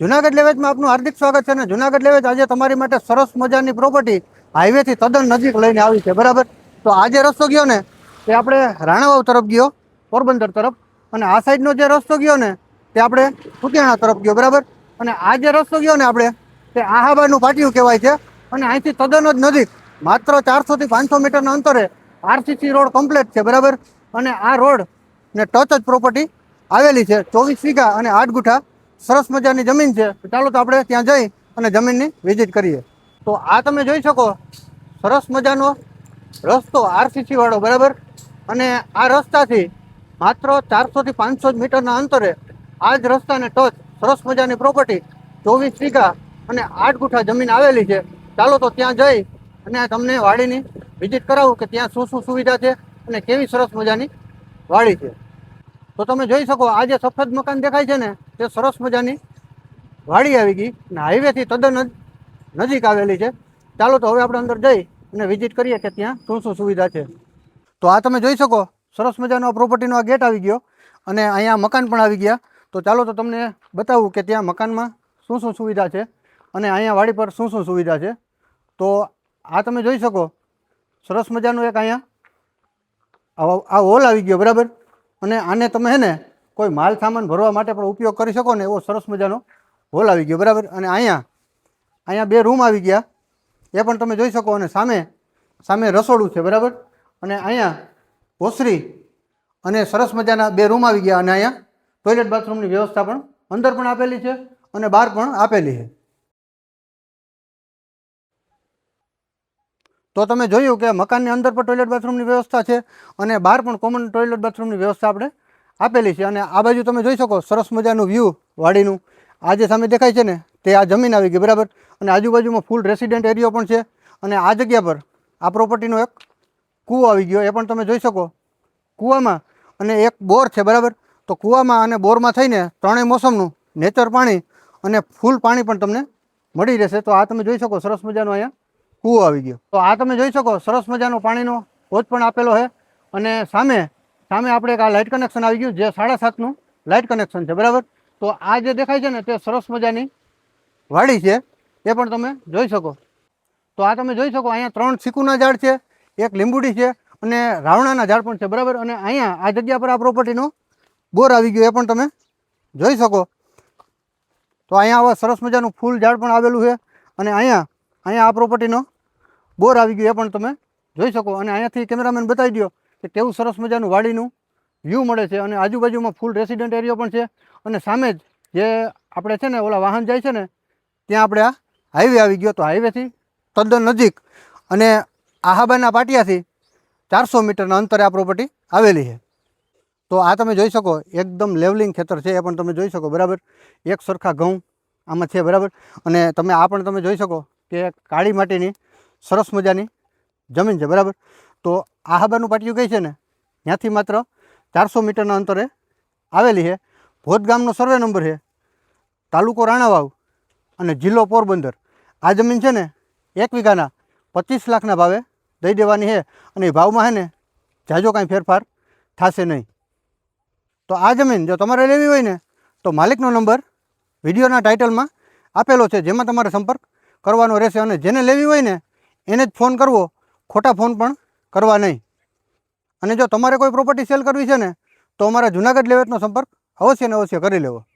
જુનાગઢ લેવેજમાં આપનું હાર્દિક સ્વાગત છે અને જુનાગઢ લેવેજ આજે તમારી માટે સરસ મજાની પ્રોપર્ટી હાઈવેથી તદ્દન નજીક લઈને આવી છે. બરાબર? તો આ જે રસ્તો ગયો ને, તે આપણે રાણાવાવ તરફ ગયો, પોરબંદર તરફ. અને આ સાઈડનો જે રસ્તો ગયો ને, તે આપણે કુતિયાણા તરફ ગયો. બરાબર? અને આ જે રસ્તો ગયો ને આપણે, તે આહાબાનું પાટિયું કહેવાય છે. અને અહીંથી તદ્દન જ નજીક, માત્ર ચારસોથી પાંચસો મીટરના અંતરે, આરસીસી રોડ કમ્પ્લેટ છે. બરાબર? અને આ રોડ ને ટચ જ પ્રોપર્ટી આવેલી છે. ચોવીસ વીઘા અને આઠ ગુઠા સરસ મજાની જમીન છે. ચાલો તો આપણે ત્યાં જઈ અને જમીનની વિઝિટ કરીએ. તો આ તમે જોઈ શકો, સરસ મજાનો રસ્તો આરસીસી વાળો, બરાબર? અને આ રસ્તાથી માત્ર ચારસોથી પાંચસો મીટરના અંતરે આ જ રસ્તાને ટચ સરસ મજાની પ્રોપર્ટી ચોવીસ વીઘા અને આઠ ગુઠા જમીન આવેલી છે. ચાલો તો ત્યાં જઈ અને તમને વાડીની વિઝિટ કરાવું કે ત્યાં શું શું સુવિધા છે અને કેવી સરસ મજાની વાડી છે. તો તમે જોઈ શકો, આ જે સફેદ મકાન દેખાય છે ને તે સરસ મજાની વાડી આવી ગઈ અને હાઈવેથી તદ્દન જ નજીક આવેલી છે. ચાલો તો હવે આપણે અંદર જઈ અને વિઝિટ કરીએ કે ત્યાં શું શું સુવિધા છે. તો આ તમે જોઈ શકો, સરસ મજાનો પ્રોપર્ટીનો આ ગેટ આવી ગયો અને અહીંયા મકાન પણ આવી ગયા. તો ચાલો તો તમને બતાવું કે ત્યાં મકાનમાં શું શું સુવિધા છે અને અહીંયા વાડી પર શું શું સુવિધા છે. તો આ તમે જોઈ શકો, સરસ મજાનું એક અહીંયા આ હોલ આવી ગયો બરાબર. અને આને તમે હે ને કોઈ માલ સામાન ભરવા માટે પણ ઉપયોગ કરી શકો ને એવો સરસ મજાનો હોલ આવી ગયો, બરાબર? અને અહીંયા અહીંયા બે રૂમ આવી ગયા. એ પણ તમે જોઈ શકો અને સામે સામે રસોડું છે, બરાબર? અને અહીંયા ઓસરી અને સરસ મજાના બે રૂમ આવી ગયા અને અહીંયા ટોયલેટ બાથરૂમની વ્યવસ્થા પણ અંદર પણ આપેલી છે અને બહાર પણ આપેલી છે. તો તમે જોયું કે મકાનની અંદર પણ ટોયલેટ બાથરૂમની વ્યવસ્થા છે અને બહાર પણ કોમન ટોયલેટ બાથરૂમની વ્યવસ્થા આપણે આપેલી છે અને આ બાજુ તમે જોઈ શકો સરસ મજાનું વ્યૂ વાડીનું. આ જે સામે દેખાય છે ને, તે આ જમીન આવી ગઈ, બરાબર? અને આજુબાજુમાં ફૂલ રેસિડેન્ટ એરિયો પણ છે. અને આ જગ્યા પર આ પ્રોપર્ટીનો એક કૂવો આવી ગયો, એ પણ તમે જોઈ શકો. કૂવામાં અને એક બોર છે, બરાબર? તો કૂવામાં અને બોરમાં થઈને ત્રણેય મોસમનું નેચર પાણી અને ફૂલ પાણી પણ તમને મળી રહેશે. તો આ તમે જોઈ શકો સરસ મજાનો અહીંયા કૂવો આવી ગયો. તો આ તમે જોઈ શકો સરસ મજાનો પાણીનો કોચ પણ આપેલો છે. અને સામે સામે આપણે એક આ લાઇટ કનેક્શન આવી ગયું, જે સાડા સાતનું લાઇટ કનેક્શન છે, બરાબર? તો આ જે દેખાય છે ને, તે સરસ મજાની વાડી છે, એ પણ તમે જોઈ શકો. તો આ તમે જોઈ શકો, અહીંયા ત્રણ ચીકુના ઝાડ છે, એક લીંબુડી છે અને રાવણાના ઝાડ પણ છે, બરાબર? અને અહીંયા આ જગ્યા પર આ પ્રોપર્ટીનો બોર આવી ગયો, એ પણ તમે જોઈ શકો. તો અહીંયા આવા સરસ મજાનું ફૂલ ઝાડ પણ આવેલું છે અને અહીંયા અહીંયા આ પ્રોપર્ટીનો બોર આવી ગયો, એ પણ તમે જોઈ શકો. અને અહીંયાથી કેમેરામેન બતાવી દો કે કેવું સરસ મજાનું વાડીનું વ્યૂ મળે છે અને આજુબાજુમાં ફૂલ રેસિડેન્ટ એરિયો પણ છે. અને સામે જ જે આપણે છે ને ઓલા વાહન જાય છે ને, ત્યાં આપણે આ હાઈવે આવી ગયો તો હાઈવેથી તદ્દન નજીક અને આહાબાના પાટિયાથી ચારસો મીટરના અંતરે આ પ્રોપર્ટી આવેલી છે. તો આ તમે જોઈ શકો, એકદમ લેવલિંગ ખેતર છે, એ પણ તમે જોઈ શકો, બરાબર? એક સરખા ઘઉં આમાં છે, બરાબર? અને તમે આ પણ તમે જોઈ શકો કે કાળી માટીની સરસ મજાની જમીન છે, બરાબર? તો આહાબાનું પાટિયું કઈ છે ને? ત્યાંથી માત્ર ચારસો મીટરના અંતરે આવેલી છે. ભોજ ગામનો સર્વે નંબર છે. તાલુકો રાણાવાવ અને જિલ્લો પોરબંદર. આ જમીન છે ને એક વીઘાના પચીસ લાખના ભાવે દઈ દેવાની છે અને એ ભાવમાં છે ને જાજો કાંઈ ફેરફાર થશે નહીં. તો આ જમીન જો તમારે લેવી હોય ને, તો માલિકનો નંબર વિડીયોના ટાઇટલમાં આપેલો છે, જેમાં તમારે સંપર્ક કરવાનો રહેશે અને જેને લેવી હોય ને, એને જ ફોન કરવો. ખોટા ફોન પણ કરવા નહીં. અને જો તમારે કોઈ પ્રોપર્ટી સેલ કરવી છે ને, તો અમારા જુનાગઢ લેવેટનો સંપર્ક અવશ્ય ને અવશ્ય કરી લેવો.